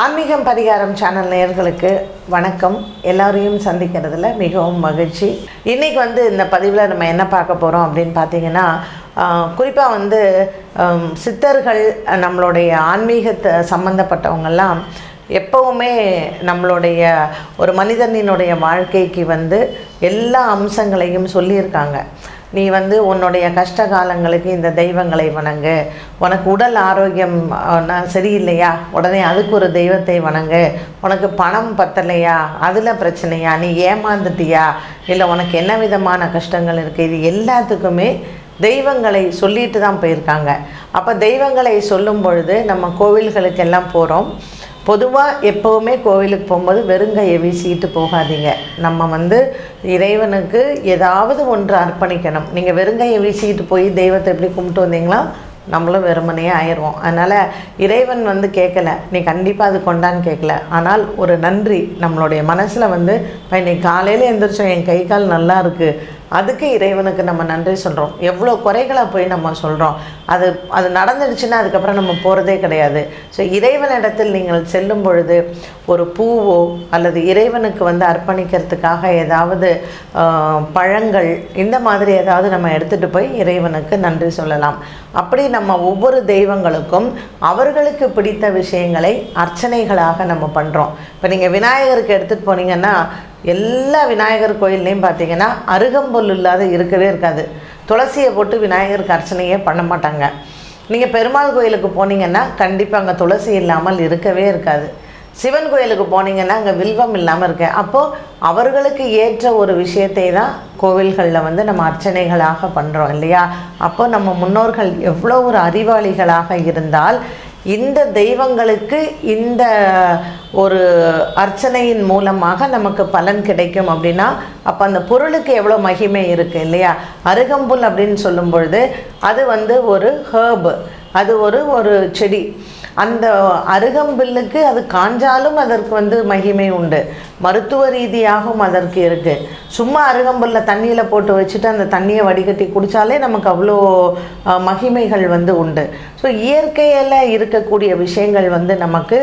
ஆன்மீகம் பரிகாரம் சேனல் நேயர்களுக்கு வணக்கம். எல்லாரையும் சந்திக்கிறதுல மிகவும் மகிழ்ச்சி. இன்றைக்கி வந்து இந்த பதிவில் நம்ம என்ன பார்க்க போகிறோம் அப்படின்னு பார்த்தீங்கன்னா குறிப்பாக வந்து சித்தர்கள் நம்மளுடைய ஆன்மீகத்தை சம்மந்தப்பட்டவங்கெல்லாம் எப்போவுமே நம்மளுடைய ஒரு மனிதனினுடைய வாழ்க்கைக்கு வந்து எல்லா அம்சங்களையும் சொல்லியிருக்காங்க. நீ வந்து உன்னுடைய கஷ்ட காலங்களுக்கு இந்த தெய்வங்களை வணங்கு. உனக்கு உடல் ஆரோக்கியம் சரியில்லையா? உடனே அதுக்கு ஒரு தெய்வத்தை வணங்கு. உனக்கு பணம் பத்தலையா? அதில் பிரச்சனையா? நீ ஏமாந்துட்டியா? இல்லை உனக்கு என்ன விதமான கஷ்டங்கள் இருக்குது இது எல்லாத்துக்குமே தெய்வங்களை சொல்லிட்டு தான் போயிருக்காங்க. அப்போ தெய்வங்களை சொல்லும் பொழுது நம்ம கோவில்களுக்கெல்லாம் போகிறோம் பொதுவாக எப்போவுமே கோவிலுக்கு போகும்போது வெறுங்கையை வீசிக்கிட்டு போகாதீங்க. நம்ம வந்து இறைவனுக்கு ஏதாவது ஒன்று அர்ப்பணிக்கணும். நீங்கள் வெறுங்கையை வீசிக்கிட்டு போய் தெய்வத்தை எப்படி கும்பிட்டு வந்தீங்களா நம்மளும் வெறுமனையே ஆயிடுவோம். அதனால் இறைவன் வந்து கேட்கல. நீ கண்டிப்பாக அது கொண்டான்னு கேட்கல. ஆனால் ஒரு நன்றி நம்மளுடைய மனசில் வந்து இப்போ இன்னைக்கு காலையில் எந்திரிச்சோம் என் கை கால் நல்லா இருக்குது அதுக்கு இறைவனுக்கு நம்ம நன்றி சொல்கிறோம் எவ்வளோ குறைகளை போய் நம்ம சொல்கிறோம் அது அது நடந்துடுச்சுன்னா அதுக்கப்புறம் நம்ம போகிறதே கிடையாது. ஸோ இறைவனிடத்தில் நீங்கள் செல்லும் பொழுது ஒரு பூவோ அல்லது இறைவனுக்கு வந்து அர்ப்பணிக்கிறதுக்காக ஏதாவது பழங்கள் இந்த மாதிரி ஏதாவது நம்ம எடுத்துகிட்டு போய் இறைவனுக்கு நன்றி சொல்லலாம். அப்படி நம்ம ஒவ்வொரு தெய்வங்களுக்கும் அவர்களுக்கு பிடித்த விஷயங்களை அர்ச்சனைகளாக நம்ம பண்ணுறோம் இப்போ நீங்கள் விநாயகருக்கு எடுத்துகிட்டு போனீங்கன்னா எல்லா விநாயகர் கோயில்லையும் பார்த்தீங்கன்னா அருகம்புல் இல்லாத இருக்கவே இருக்காது. துளசியை போட்டு விநாயகருக்கு அர்ச்சனையே பண்ண மாட்டாங்க. நீங்கள் பெருமாள் கோயிலுக்கு போனீங்கன்னா கண்டிப்பாக அங்கே துளசி இல்லாமல் இருக்கவே இருக்காது. சிவன் கோயிலுக்கு போனீங்கன்னா அங்கே வில்வம் இல்லாமல் இருக்கு. அப்போது அவர்களுக்கு ஏற்ற ஒரு விஷயத்தை தான் கோவில்களில் வந்து நம்ம அர்ச்சனைகளாக பண்ணுறோம் இல்லையா? அப்போ நம்ம முன்னோர்கள் எவ்வளோ ஒரு அறிவாளிகளாக இருந்தால் இந்த தெய்வங்களுக்கு இந்த ஒரு அர்ச்சனையின் மூலமாக நமக்கு பலன் கிடைக்கும் அப்படின்னா அப்போ அந்த பொருளுக்கு எவ்வளோ மகிமை இருக்குது இல்லையா? அருகம்புல் அப்படின்னு சொல்லும் பொழுது அது வந்து ஒரு ஹேர்பு அது ஒரு ஒரு செடி. அந்த அருகம்பில்லுக்கு அது காஞ்சாலும் அதற்கு வந்து மகிமை உண்டு. மருத்துவ ரீதியாகவும் அதற்கு இருக்குது சும்மா அருகம்புல்ல தண்ணியில் போட்டு வச்சுட்டு அந்த தண்ணியை வடிகட்டி குடித்தாலே நமக்கு அவ்வளோ மகிமைகள் வந்து உண்டு. ஸோ இயற்கையில் இருக்கக்கூடிய விஷயங்கள் வந்து நமக்கு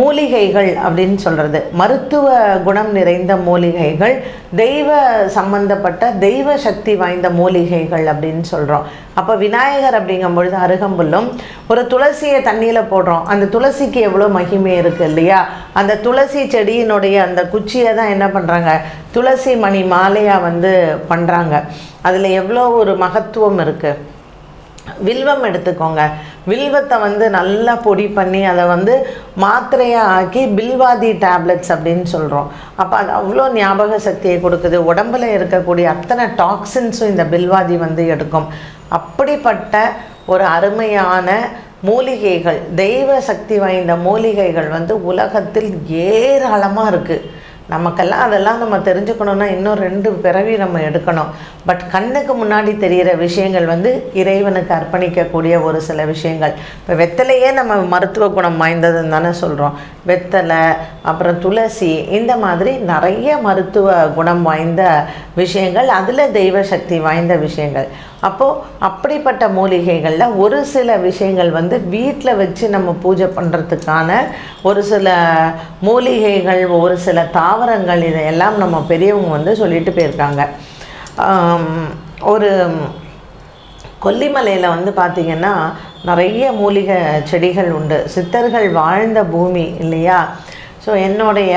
மூலிகைகள் அப்படின்னு சொல்கிறது மருத்துவ குணம் நிறைந்த மூலிகைகள் தெய்வ சம்பந்தப்பட்ட தெய்வ சக்தி வாய்ந்த மூலிகைகள் அப்படின்னு சொல்கிறோம் அப்போ விநாயகர் அப்படிங்கும் பொழுது அருகம்புல்லும் ஒரு துளசியை தண்ணியில் போடுறோம். அந்த துளசிக்கு எவ்வளோ மகிமை இருக்குது இல்லையா? அந்த துளசி செடியினுடைய அந்த குச்சியை தான் என்ன பண்ணுறாங்க துளசி மணி மாலையாக வந்து பண்ணுறாங்க அதில் எவ்வளோ ஒரு மகத்துவம் இருக்குது வில்வம் எடுத்துக்கோங்க. வில்வத்தை வந்து நல்லா பொடி பண்ணி அதை வந்து மாத்திரையாக ஆக்கி பில்வாதி டேப்லெட்ஸ் அப்படின்னு சொல்கிறோம் அப்போ அது அவ்வளோ ஞாபக சக்தியை கொடுக்குது. உடம்புல இருக்கக்கூடிய அத்தனை டாக்ஸின்ஸும் இந்த பில்வாதி வந்து எடுக்கும். அப்படிப்பட்ட ஒரு அருமையான மூலிகைகள் தெய்வ சக்தி வாய்ந்த மூலிகைகள் வந்து உலகத்தில் ஏராளமாக இருக்குது நமக்கெல்லாம் அதெல்லாம் நம்ம தெரிஞ்சுக்கணுன்னா இன்னும் ரெண்டு பிறவி நம்ம எடுக்கணும். பட் கண்ணுக்கு முன்னாடி தெரிகிற விஷயங்கள் வந்து இறைவனுக்கு அர்ப்பணிக்கக்கூடிய ஒரு சில விஷயங்கள். இப்போ வெத்தலையே நம்ம மருத்துவ குணம் வாய்ந்ததுன்னு தானே சொல்கிறோம் வெத்தலை அப்புறம் துளசி இந்த மாதிரி நிறைய மருத்துவ குணம் வாய்ந்த விஷயங்கள் அதில் தெய்வ சக்தி வாய்ந்த விஷயங்கள். அப்போது அப்படிப்பட்ட மூலிகைகளில் ஒரு சில விஷயங்கள் வந்து வீட்டில் வச்சு நம்ம பூஜை பண்ணுறதுக்கான ஒரு சில மூலிகைகள் ஒரு சில தாவரங்கள் இதையெல்லாம் நம்ம பெரியவங்க வந்து சொல்லிட்டு போயிருக்காங்க. ஒரு கொல்லிமலையில் வந்து பார்த்திங்கன்னா நிறைய மூலிகை செடிகள் உண்டு. சித்தர்கள் வாழ்ந்த பூமி இல்லையா? ஸோ என்னுடைய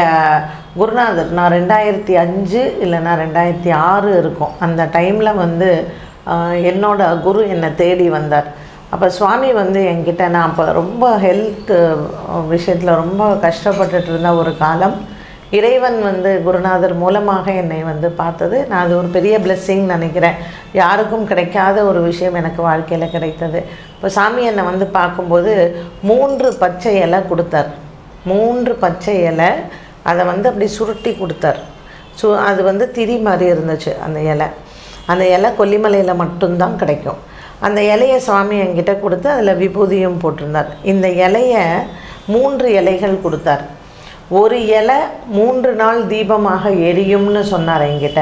குருநாதர் நான் ரெண்டாயிரத்தி அஞ்சு இல்லைன்னா ரெண்டாயிரத்தி ஆறு இருக்கும். அந்த டைமில் வந்து என்னோட குரு என்னை தேடி வந்தார். அப்போ சுவாமி வந்து என்கிட்ட நான் அப்போ ரொம்ப ஹெல்த் விஷயத்தில் ரொம்ப கஷ்டப்பட்டுட்டு இருந்த ஒரு காலம் இறைவன் வந்து குருநாதர் மூலமாக என்னை வந்து பார்த்தது. நான் அது ஒரு பெரிய பிளெஸ்ஸிங் நினைக்கிறேன். யாருக்கும் கிடைக்காத ஒரு விஷயம் எனக்கு வாழ்க்கையில் கிடைத்தது. இப்போ சாமி என்னை வந்து பார்க்கும்போது மூன்று பச்சை இலை கொடுத்தார். மூன்று பச்சை இலை அதை வந்து அப்படி சுருட்டி கொடுத்தார். சு அது வந்து திரி மாதிரி இருந்துச்சு அந்த இலை. அந்த இலை கொல்லிமலையில் மட்டும்தான் கிடைக்கும். அந்த இலையை சுவாமி என்கிட்ட கொடுத்து அதில் விபூதியும் போட்டிருந்தார். இந்த இலையை மூன்று இலைகள் கொடுத்தார். ஒரு இலை மூன்று நாள் தீபமாக எரியும்னு சொன்னார் என்கிட்ட.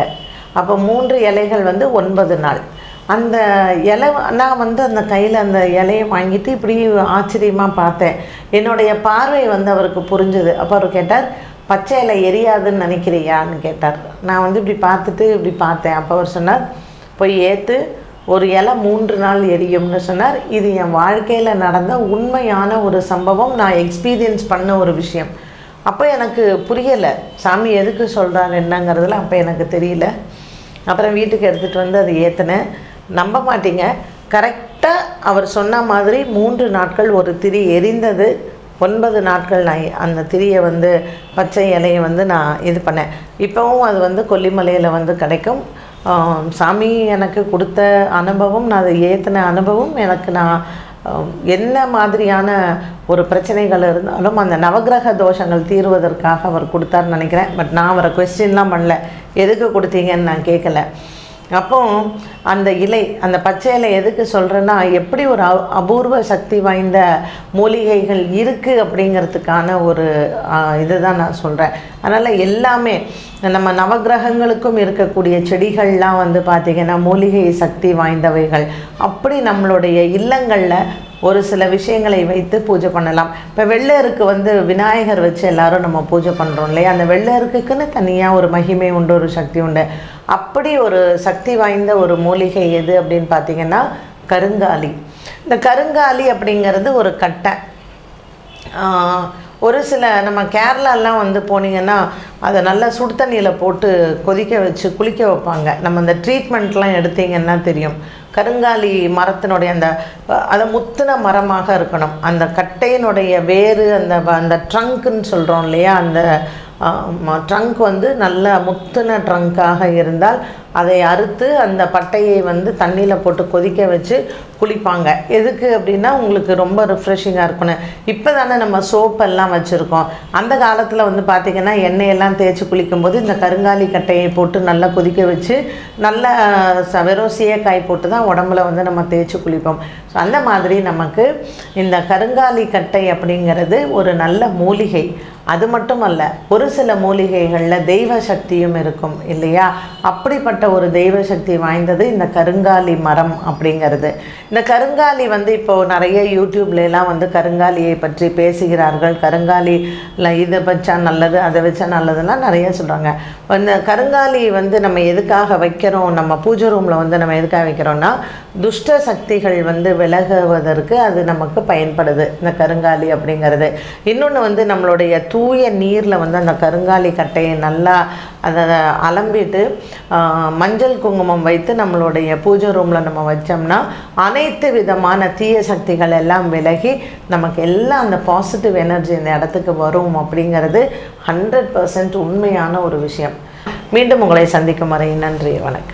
அப்போ மூன்று இலைகள் வந்து ஒன்பது நாள். அந்த இலை நான் வந்து அந்த கையில் அந்த இலையை வாங்கிட்டு இப்படி ஆச்சரியமாக பார்த்தேன். என்னுடைய பார்வை வந்து அவருக்கு புரிஞ்சுது. அப்போ அவர் கேட்டார் பச்சை இலை எரியாதுன்னு நினைக்கிறியான்னு கேட்டார். நான் வந்து இப்படி பார்த்துட்டு இப்படி பார்த்தேன். அப்போ அவர் சொன்னார் போய் ஏற்று ஒரு இலை மூன்று நாள் எரியும்னு சொன்னார். இது என் வாழ்க்கையில் நடந்த உண்மையான ஒரு சம்பவம். நான் எக்ஸ்பீரியன்ஸ் பண்ண ஒரு விஷயம். அப்போ எனக்கு புரியலை சாமி எதுக்கு சொல்கிறார் என்னங்கிறதுல அப்போ எனக்கு தெரியல. அப்புறம் வீட்டுக்கு எடுத்துகிட்டு வந்து அதை ஏற்றினேன் நம்ப மாட்டீங்க. கரெக்டாக அவர் சொன்ன மாதிரி மூன்று நாட்கள் ஒரு திரி எரிந்தது. ஒன்பது நாட்கள் நான் அந்த திரியை வந்து பச்சை இலையை வந்து நான் இது பண்ணேன். இப்போவும் அது வந்து கொல்லிமலையில் வந்து கிடைக்கும். சாமி எனக்கு கொடுத்த அனுபவம் நான் அதை ஏற்றின அனுபவம் எனக்கு நான் என்ன மாதிரியான ஒரு பிரச்சனைகள் இருந்தாலும் அந்த நவக்கிரக தோஷங்கள் தீர்வதற்காக அவர் கொடுத்தாருன்னு நினைக்கிறேன். பட் நான் அவரை கொஸ்டின்லாம் பண்ணல. எதுக்கு கொடுத்தீங்கன்னு நான் கேட்கல அப்போ அந்த இலை அந்த பச்சை இலை எதுக்கு சொல்கிறேன்னா எப்படி ஒரு அபூர்வ சக்தி வாய்ந்த மூலிகைகள் இருக்குது அப்படிங்கிறதுக்கான ஒரு இதுதான் நான் சொல்கிறேன் அதனால் எல்லாமே நம்ம நவக்கிரகங்களுக்கும் இருக்கக்கூடிய செடிகள்லாம் வந்து பார்த்திங்கன்னா மூலிகை சக்தி வாய்ந்தவைகள். அப்படி நம்மளுடைய இல்லங்களில் ஒரு சில விஷயங்களை வைத்து பூஜை பண்ணலாம். இப்போ வெள்ளருக்கு வந்து விநாயகர் வச்சு எல்லாரும் நம்ம பூஜை பண்ணுறோம் இல்லையா? அந்த வெள்ளருக்குன்னு தனியாக ஒரு மகிமை உண்டு ஒரு சக்தி உண்டு. அப்படி ஒரு சக்தி வாய்ந்த ஒரு மூலிகை எது அப்படின்னு பார்த்தீங்கன்னா கருங்காலி. இந்த கருங்காலி அப்படிங்கிறது ஒரு கட்டை. ஒரு சில நம்ம கேரளாலாம் வந்து போனீங்கன்னா அதை நல்லா சுடு தண்ணியில் போட்டு கொதிக்க வச்சு குளிக்க வைப்பாங்க. நம்ம அந்த ட்ரீட்மெண்ட்லாம் எடுத்தீங்கன்னா தெரியும். கருங்காலி மரத்தினுடைய அந்த அதை முத்தின மரமாக இருக்கணும். அந்த கட்டையினுடைய வேறு அந்த அந்த ட்ரங்க்குன்னு சொல்கிறோம் இல்லையா? அந்த ட்ரங்க் வந்து நல்ல முத்தின ட்ரங்காக இருந்தால் அதை அறுத்து அந்த பட்டையை வந்து தண்ணியில் போட்டு கொதிக்க வச்சு குளிப்பாங்க. எதுக்கு அப்படின்னா உங்களுக்கு ரொம்ப ரிஃப்ரெஷிங்காக இருக்கணும். இப்போ தானே நம்ம சோப்பெல்லாம் வச்சுருக்கோம். அந்த காலத்தில் வந்து பார்த்திங்கன்னா எண்ணெயெல்லாம் தேய்ச்சி குளிக்கும்போது இந்த கருங்காலி கட்டையை போட்டு நல்லா கொதிக்க வச்சு நல்ல ச- வெறும் சீயக்காய் போட்டு தான் உடம்புல வந்து நம்ம தேய்ச்சி குளிப்போம். ஸோ அந்த மாதிரி நமக்கு இந்த கருங்காலி கட்டை அப்படிங்கிறது ஒரு நல்ல மூலிகை. அது மட்டும் அல்ல ஒரு சில மூலிகைகளில் தெய்வ சக்தியும் இருக்கும் இல்லையா? அப்படிப்பட்ட ஒரு தெய்வ சக்தி வாய்ந்தது இந்த கருங்காலி மரம் அப்படிங்கிறது. இந்த கருங்காலி வந்து இப்போது நிறைய யூடியூப்லலாம் வந்து கருங்காலியை பற்றி பேசுகிறார்கள். கருங்காலியில் இதை வச்சா நல்லது அதை வச்சா நல்லதுலாம் நிறைய சொல்கிறாங்க இந்த கருங்காலி வந்து நம்ம எதுக்காக வைக்கிறோம்? நம்ம பூஜை ரூமில் வந்து நம்ம எதுக்காக வைக்கிறோம்னா துஷ்ட சக்திகள் வந்து விலகுவதற்கு அது நமக்கு பயன்படுது இந்த கருங்காலி அப்படிங்கிறது. இன்னொன்று வந்து நம்மளுடைய தூய நீரில் வந்து அந்த கருங்காலி கட்டையை நல்லா அதை அலம்பிட்டு மஞ்சள் குங்குமம் வைத்து நம்மளுடைய பூஜை ரூமில் நம்ம வச்சோம்னா அனைத்து விதமான தீய சக்திகள் எல்லாம் விலகி நமக்கு எல்லாம் அந்த பாசிட்டிவ் எனர்ஜி இந்த இடத்துக்கு வரும் அப்படிங்கிறது ஹண்ட்ரட் பர்சன்ட் உண்மையான ஒரு விஷயம். மீண்டும் உங்களை சந்திக்கும் வரை நன்றி வணக்கம்.